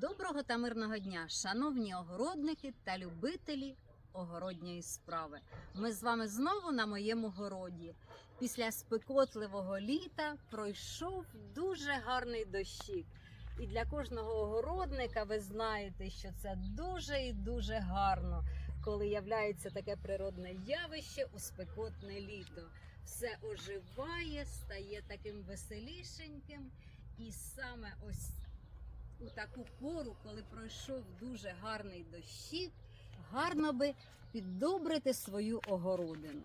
Доброго та мирного дня, шановні огородники та любителі огородньої справи. Ми з вами знову на моєму городі. Після спекотливого літа пройшов дуже гарний дощик. І для кожного огородника ви знаєте, що це дуже і дуже гарно, коли являється таке природне явище у спекотне літо. Все оживає, стає таким веселішеньким. І саме ось у таку пору, коли пройшов дуже гарний дощик, гарно би піддобрити свою огородину.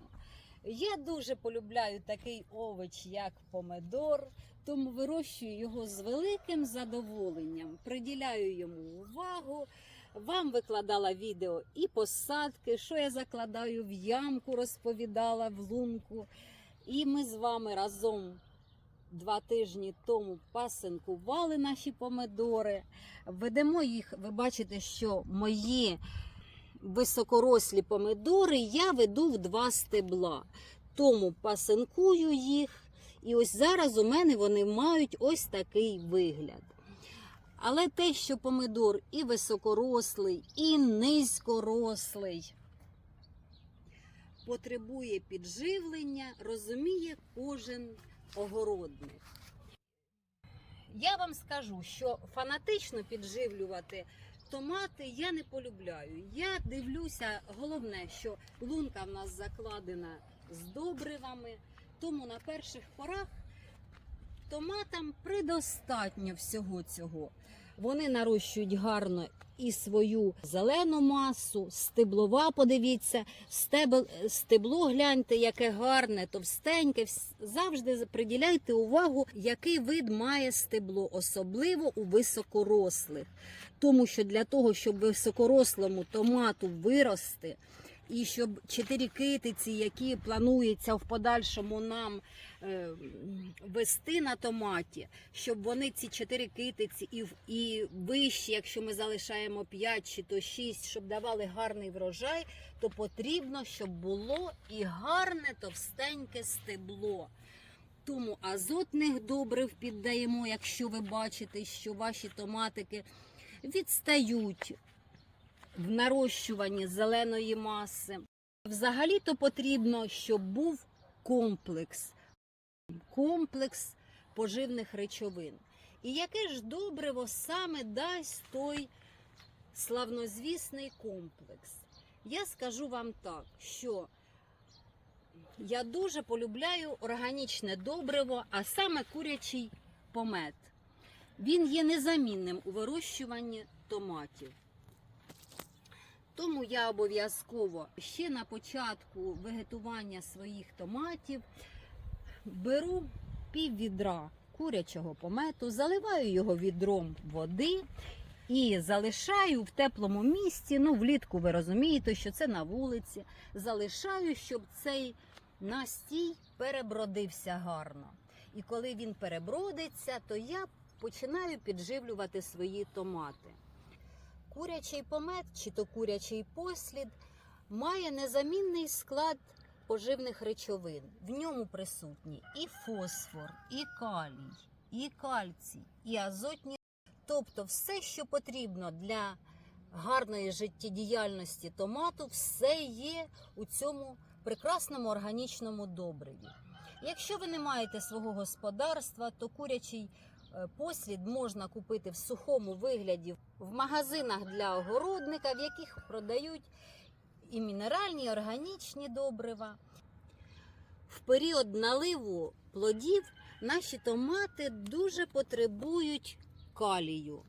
Я дуже полюбляю такий овоч, як помидор, тому вирощую його з великим задоволенням, приділяю йому увагу. Вам викладала відео і посадки, що я закладаю в ямку, розповідала в лунку. І ми з вами разом два тижні тому пасинкували наші помидори. Ведемо їх, ви бачите, що мої високорослі помидори я веду в два стебла. Тому пасинкую їх. І ось зараз у мене вони мають ось такий вигляд. Але те, що помидор і високорослий, і низькорослий, потребує підживлення, розуміє кожен огородник. Я вам скажу, що фанатично підживлювати томати я не полюбляю. Я дивлюся, головне, що лунка в нас закладена з добривами, тому на перших порах томатам предостатньо всього цього. Вони нарощують гарно і свою зелену масу, стеблова, подивіться, стебл, стебло гляньте, яке гарне, товстеньке. Завжди приділяйте увагу, який вид має стебло, особливо у високорослих. Тому що для того, щоб високорослому томату вирости, і щоб чотири китиці, які планується в подальшому нам е, вести на томаті, щоб вони ці чотири китиці і, і вищі, якщо ми залишаємо 5 чи то 6, щоб давали гарний врожай, то потрібно, щоб було і гарне товстеньке стебло. Тому азотних добрив піддаємо, якщо ви бачите, що ваші томатики відстають в нарощуванні зеленої маси. Взагалі-то потрібно, щоб був комплекс, комплекс поживних речовин. І яке ж добриво саме дасть той славнозвісний комплекс? Я скажу вам так, що я дуже полюбляю органічне добриво, а саме курячий помет. Він є незамінним у вирощуванні томатів. Тому я обов'язково ще на початку вегетування своїх томатів беру пів відра курячого помету, заливаю його відром води і залишаю в теплому місці. Ну, влітку ви розумієте, що це на вулиці. Залишаю, щоб цей настій перебродився гарно. І коли він перебродиться, то я починаю підживлювати свої томати. Курячий помет чи то курячий послід має незамінний склад поживних речовин. В ньому присутні і фосфор, і калій, і кальцій, і азотні. Тобто все, що потрібно для гарної життєдіяльності томату, все є у цьому прекрасному органічному добриві. Якщо ви не маєте свого господарства, то курячий послід можна купити в сухому вигляді в магазинах для огородника, в яких продають і мінеральні, і органічні добрива. В період наливу плодів наші томати дуже потребують калію.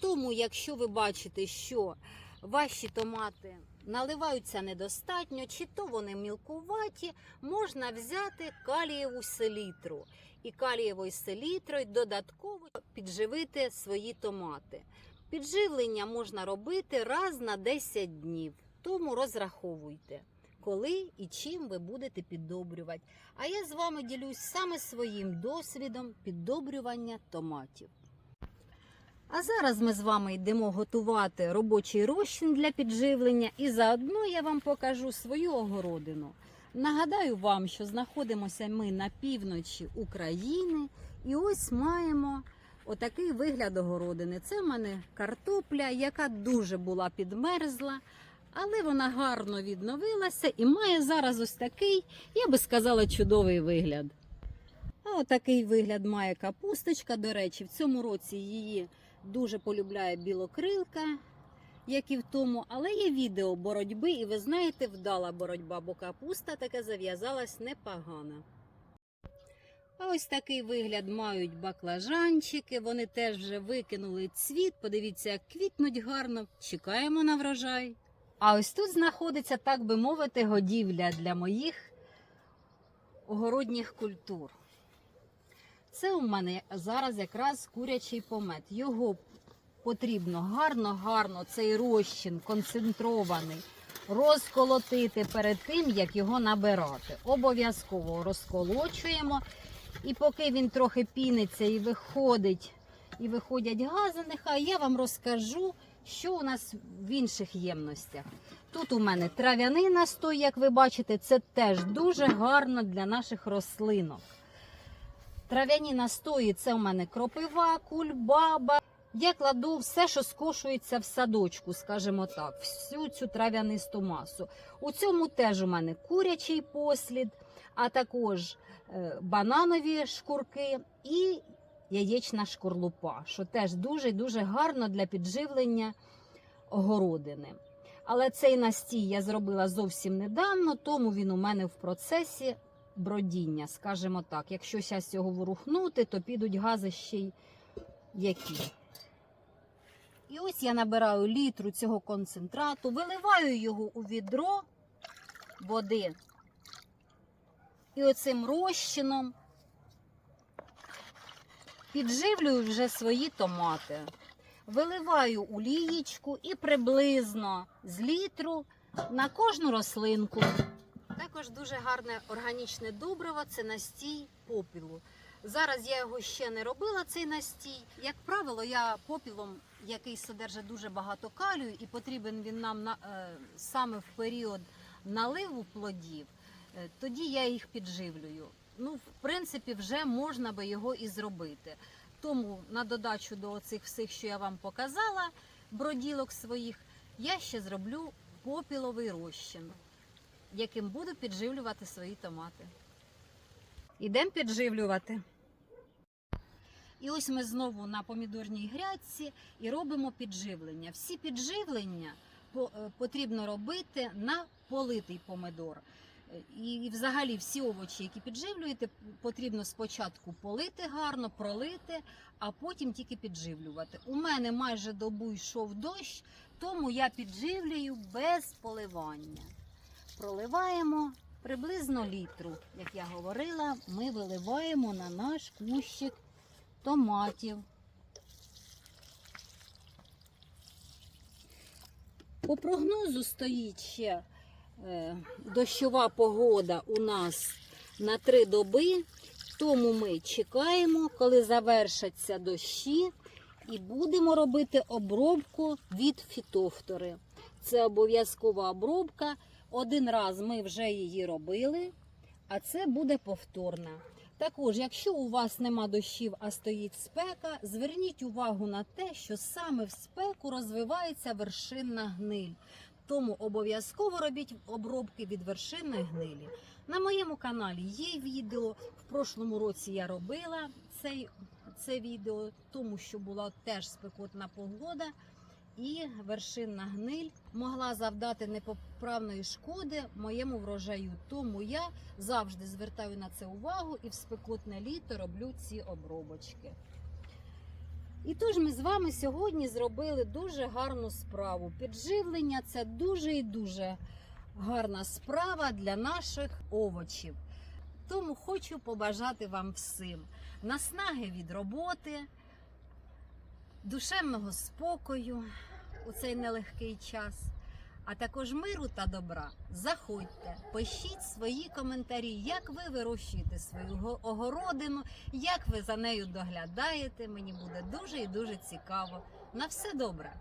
Тому, якщо ви бачите, що ваші томати наливаються недостатньо, чи то вони мілкуваті, можна взяти калієву селітру. І калієвою селітрою додатково підживити свої томати. Підживлення можна робити раз на 10 днів, тому розраховуйте, коли і чим ви будете піддобрювати. А я з вами ділюсь саме своїм досвідом піддобрювання томатів. А зараз ми з вами йдемо готувати робочий розчин для підживлення, і заодно я вам покажу свою огородину. Нагадаю вам, що знаходимося ми на півночі України, і ось маємо отакий вигляд огородини. Це в мене картопля, яка дуже була підмерзла, але вона гарно відновилася і має зараз ось такий, я би сказала, чудовий вигляд. А отакий вигляд має капусточка. До речі, в цьому році її дуже полюбляє білокрилка, як і в тому. Але є відео боротьби, і ви знаєте, вдала боротьба, бо капуста таке зав'язалась непогано. А ось такий вигляд мають баклажанчики. Вони теж вже викинули цвіт. Подивіться, як квітнуть гарно. Чекаємо на врожай. А ось тут знаходиться, так би мовити, годівля для моїх огородніх культур. Це у мене зараз якраз курячий помет. Його потрібно гарно-гарно, цей розчин концентрований, розколотити перед тим, як його набирати. Обов'язково розколочуємо. І поки він трохи піниться і виходить, і виходять гази, нехай я вам розкажу, що у нас в інших ємностях. Тут у мене трав'яний настой, як ви бачите, це теж дуже гарно для наших рослинок. Трав'яні настої це у мене кропива, кульбаба. Я кладу все, що скошується в садочку, скажімо так, всю цю трав'янисту масу. У цьому теж у мене курячий послід, а також е, бананові шкурки і яєчна шкорлупа, що теж дуже дуже гарно для підживлення огородини. Але цей настій я зробила зовсім недавно, тому він у мене в процесі бродіння, скажімо так. Якщо зараз його ворухнути, то підуть гази ще й які. І ось я набираю літру цього концентрату, виливаю його у відро води. І оцим розчином підживлюю вже свої томати. Виливаю у лієчку і приблизно з літру на кожну рослинку. Також дуже гарне органічне добриво це настій попілу. Зараз я його ще не робила, цей настій. Як правило, я попілом, який содержить дуже багато калію, і потрібен він нам на, е, саме в період наливу плодів, е, тоді я їх підживлюю. Ну, в принципі, вже можна би його і зробити. Тому на додачу до цих всіх, що я вам показала, броділок своїх, я ще зроблю попіловий розчин, яким буду підживлювати свої томати. Ідемо підживлювати. І ось ми знову на помідорній грядці і робимо підживлення. Всі підживлення е, потрібно робити на политий помидор. І, і взагалі всі овочі, які підживлюєте, потрібно спочатку полити гарно, пролити, а потім тільки підживлювати. У мене майже добу йшов дощ, тому я підживлюю без поливання. Проливаємо приблизно літру. Як я говорила, ми виливаємо на наш кущик томатів. По прогнозу стоїть ще е, дощова погода у нас на три доби, тому ми чекаємо, коли завершаться дощі, і будемо робити обробку від фітофтори. Це обов'язкова обробка. Один раз ми вже її робили, а це буде повторна. Також, якщо у вас нема дощів, а стоїть спека, зверніть увагу на те, що саме в спеку розвивається вершинна гниль. Тому обов'язково робіть обробки від вершинної гнилі. На моєму каналі є відео. В прошлому році я робила цей, це відео, тому що була теж спекотна погода. І вершинна гниль могла завдати непоправної шкоди моєму врожаю. Тому я завжди звертаю на це увагу і в спекотне літо роблю ці обробочки. І тож ми з вами сьогодні зробили дуже гарну справу. Підживлення це дуже і дуже гарна справа для наших овочів. Тому хочу побажати вам всім наснаги від роботи, душевного спокою у цей нелегкий час, а також миру та добра. Заходьте, пишіть свої коментарі, як ви вирощуєте свою огородину, як ви за нею доглядаєте. Мені буде дуже і дуже цікаво. На все добре!